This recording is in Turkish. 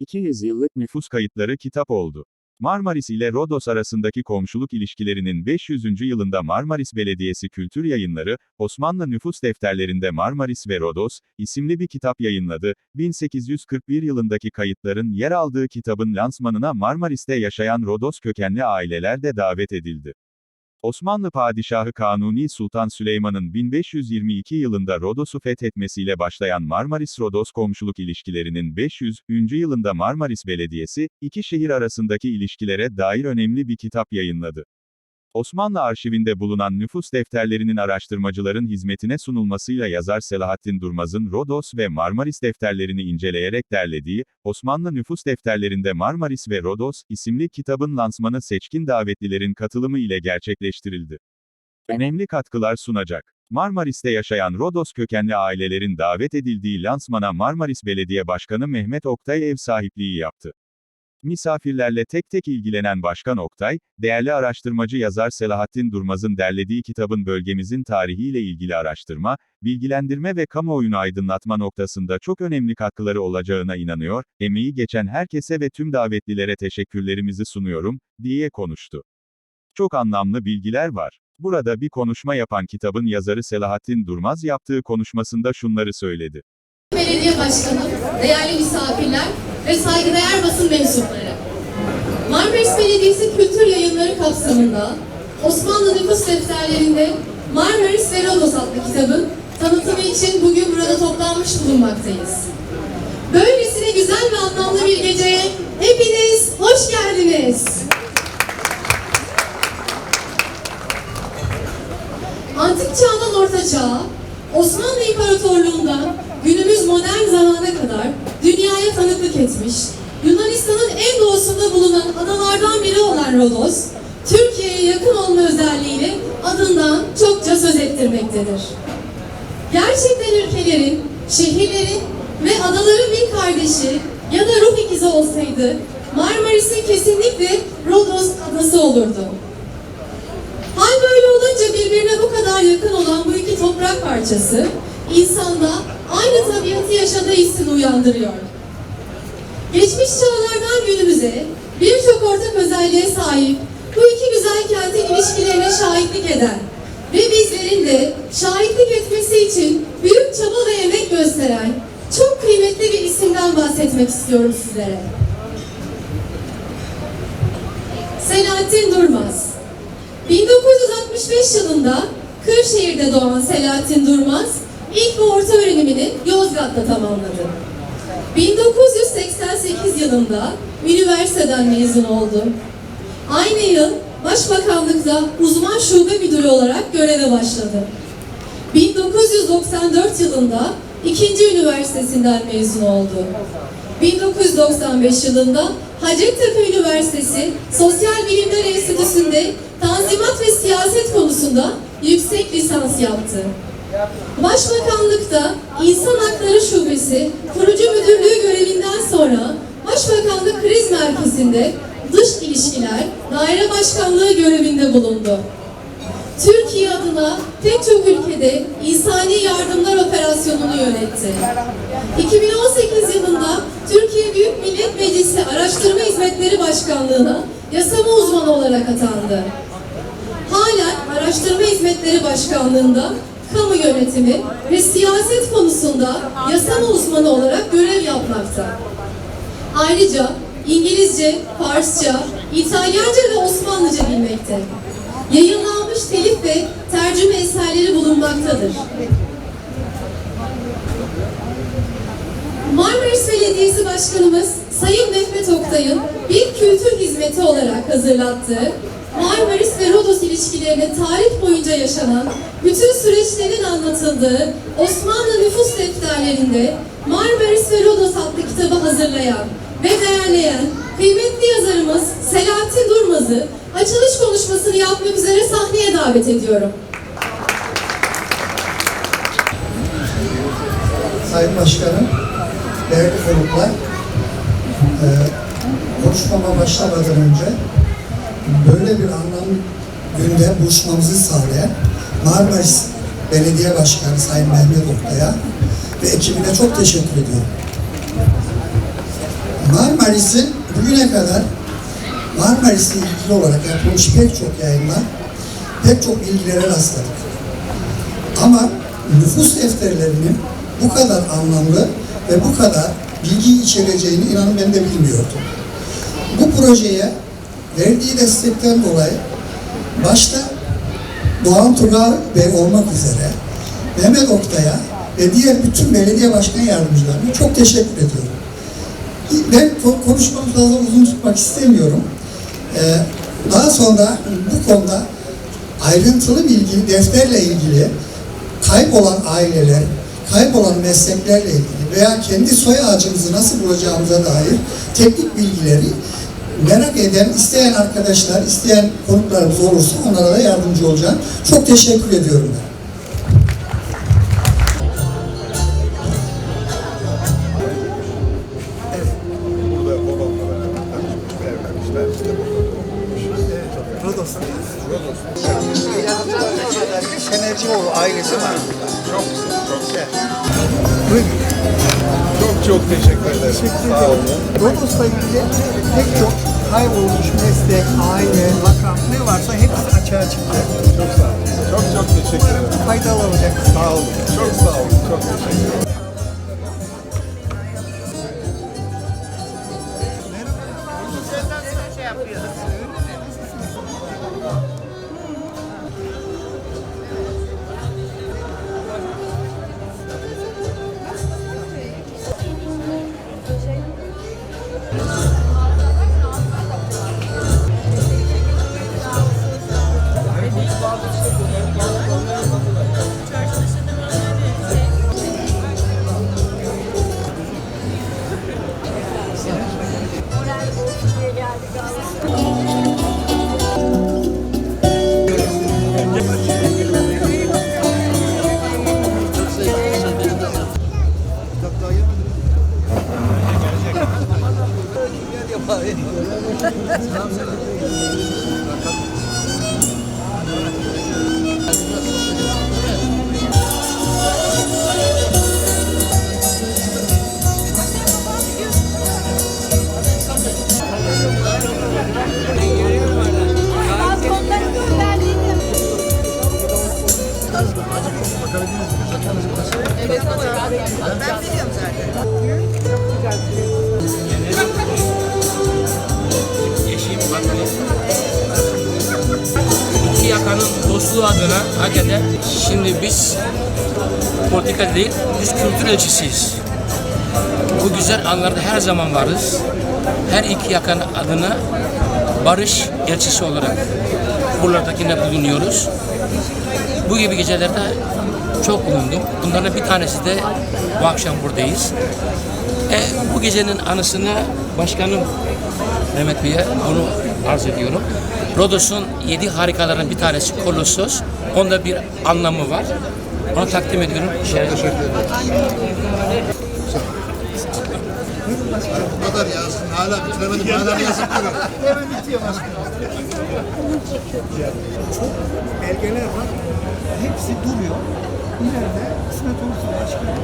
200 yıllık nüfus kayıtları kitap oldu. Marmaris ile Rodos arasındaki komşuluk ilişkilerinin 500. yılında Marmaris Belediyesi Kültür Yayınları, Osmanlı nüfus defterlerinde Marmaris ve Rodos, isimli bir kitap yayınladı. 1841 yılındaki kayıtların yer aldığı kitabın lansmanına Marmaris'te yaşayan Rodos kökenli aileler de davet edildi. Osmanlı Padişahı Kanuni Sultan Süleyman'ın 1522 yılında Rodos'u fethetmesiyle başlayan Marmaris-Rodos komşuluk ilişkilerinin 500. yılında Marmaris Belediyesi, iki şehir arasındaki ilişkilere dair önemli bir kitap yayınladı. Osmanlı arşivinde bulunan nüfus defterlerinin araştırmacıların hizmetine sunulmasıyla yazar Selahattin Durmaz'ın Rodos ve Marmaris defterlerini inceleyerek derlediği, Osmanlı nüfus defterlerinde Marmaris ve Rodos, isimli kitabın lansmanı seçkin davetlilerin katılımı ile gerçekleştirildi. Önemli katkılar sunacak. Marmaris'te yaşayan Rodos kökenli ailelerin davet edildiği lansmana Marmaris Belediye Başkanı Mehmet Oktay ev sahipliği yaptı. Misafirlerle tek tek ilgilenen Başkan Oktay, değerli araştırmacı yazar Selahattin Durmaz'ın derlediği kitabın bölgemizin tarihiyle ilgili araştırma, bilgilendirme ve kamuoyunu aydınlatma noktasında çok önemli katkıları olacağına inanıyor, emeği geçen herkese ve tüm davetlilere teşekkürlerimizi sunuyorum, diye konuştu. Çok anlamlı bilgiler var. Burada bir konuşma yapan kitabın yazarı Selahattin Durmaz yaptığı konuşmasında şunları söyledi. Belediye Başkanı, değerli misafirler ve saygıdeğer basın mensupları. Marmaris Belediyesi Kültür Yayınları kapsamında Osmanlı nüfus defterlerinde Marmaris ve Rodos adlı kitabın tanıtımı için bugün burada toplanmış bulunmaktayız. Böylesine güzel ve anlamlı bir geceye hepiniz hoş geldiniz. Antik çağdan orta çağa, Osmanlı İmparatorluğundan günümüz modern zamana kadar dünyaya tanıklık etmiş, Yunanistan'ın en doğusunda bulunan adalardan biri olan Rodos, Türkiye'ye yakın olma özelliğiyle adından çokça söz ettirmektedir. Gerçekten ülkelerin, şehirlerin ve adaların bir kardeşi ya da ruh ikizi olsaydı, Marmaris'in kesinlikle Rodos adası olurdu. Hal böyle olunca birbirine bu kadar yakın olan bu iki toprak parçası, insanda aynı tabiatı yaşadığı hissini uyandırıyor. Geçmiş çağlardan günümüze birçok ortak özelliğe sahip bu iki güzel kentin ilişkilerine şahitlik eden ve bizlerin de şahitlik etmesi için büyük çaba ve emek gösteren çok kıymetli bir isimden bahsetmek istiyorum sizlere. Selahattin Durmaz. 1965 yılında Kırşehir'de doğan Selahattin Durmaz, ilk ve orta öğrenimini Yozgat'ta tamamladı. 1988 yılında üniversiteden mezun oldu. Aynı yıl Başbakanlıkta uzman şube müdürü olarak göreve başladı. 1994 yılında ikinci üniversitesinden mezun oldu. 1995 yılında Hacettepe Üniversitesi Sosyal Bilimler Enstitüsü'nde Tanzimat ve Siyaset konusunda yüksek lisans yaptı. Başbakanlıkta İnsan Hakları Şubesi kurucu müdürlüğü görevinden sonra Başbakanlık Kriz Merkezi'nde Dış İlişkiler Daire Başkanlığı görevinde bulundu. Türkiye adına pek çok ülkede insani yardımlar operasyonunu yönetti. 2018 yılında Türkiye Büyük Millet Meclisi Araştırma Hizmetleri Başkanlığı'na yasama uzmanı olarak atandı. Halen Araştırma Hizmetleri Başkanlığı'nda kamu yönetimi ve siyaset konusunda yasama uzmanı olarak görev yapmakta. Ayrıca İngilizce, Farsça, İtalyanca ve Osmanlıca bilmekte. Yayınlanmış telif ve tercüme eserleri bulunmaktadır. Marmaris Belediyesi Başkanımız Sayın Mehmet Oktay'ın bir kültür hizmeti olarak hazırlattığı Marmaris ve Rodos ilişkilerine tarih boyunca yaşanan bütün süreçlerin anlatıldığı Osmanlı nüfus defterlerinde Marmaris ve Rodos adlı kitabı hazırlayan ve değerleyen kıymetli yazarımız Selahattin Durmaz'ı açılış konuşmasını yapmak üzere sahneye davet ediyorum. Sayın Başkanım, değerli konuklar, konuşmama başlamadan önce böyle bir anlam günde buluşmamızı sağlayan Marmaris Belediye Başkanı Sayın Mehmet Oktay'a ve ekibine çok teşekkür ediyorum. Marmaris'in bugüne kadar Marmaris'le ilgili olarak yapılmış pek çok yayınlar, pek çok bilgilere rastladık. Ama nüfus defterlerinin bu kadar anlamlı ve bu kadar bilgi içereceğini inanın ben de bilmiyordum. Bu projeye verdiği destekten dolayı başta Doğan Turgay Bey olmak üzere Mehmet Oktay'a ve diğer bütün belediye başkan yardımcılarına çok teşekkür ediyorum. Ben ko- konuşmamı fazla uzun tutmak istemiyorum. Ee, daha sonra bu konuda ayrıntılı bilgi, defterle ilgili kaybolan aileler, kaybolan mesleklerle ilgili veya kendi soy ağacımızı nasıl bulacağımıza dair teknik bilgileri merak eden, isteyen arkadaşlar, isteyen konuklarımız olursa onlara da yardımcı olacağım. Çok teşekkür ediyorum ben. Semercioğlu ailesi var. Çok güzel, çok güzel. Buyurun. Çok teşekkür ederim. Teşekkür ederim. Rodos'la ilgili pek çok kaybolmuş meslek, aile, lakam ne varsa hepsi açığa çıktı. Çok sağ olun. Çok çok teşekkür ederim. Faydalı olacak. Sağ olun. Çok sağ olun. Çok teşekkür ederim. Ja. İki yakanın dostluğu adına hakikaten şimdi biz politika değil, biz kültür elçisiyiz. Bu güzel anlarda her zaman varız. Her iki yakan adına barış elçisi olarak buralardakine bulunuyoruz. Bu gibi gecelerde çok bulundum. Bunlardan bir tanesi de bu akşam buradayız. E, bu gecenin anısını başkanım Mehmet Bey'e onu arz ediyorum. Rodos'un yedi harikalarının bir tanesi Kolossos. Onda bir anlamı var. Onu takdim ediyorum. Şeref Bu kadar yazsın. Hala bitiremedim. Hala yazıp duruyor. Hemen bitiyor başkanım. Çok belgeler var. Hepsi duruyor. İleride kısmet olursa başkanım.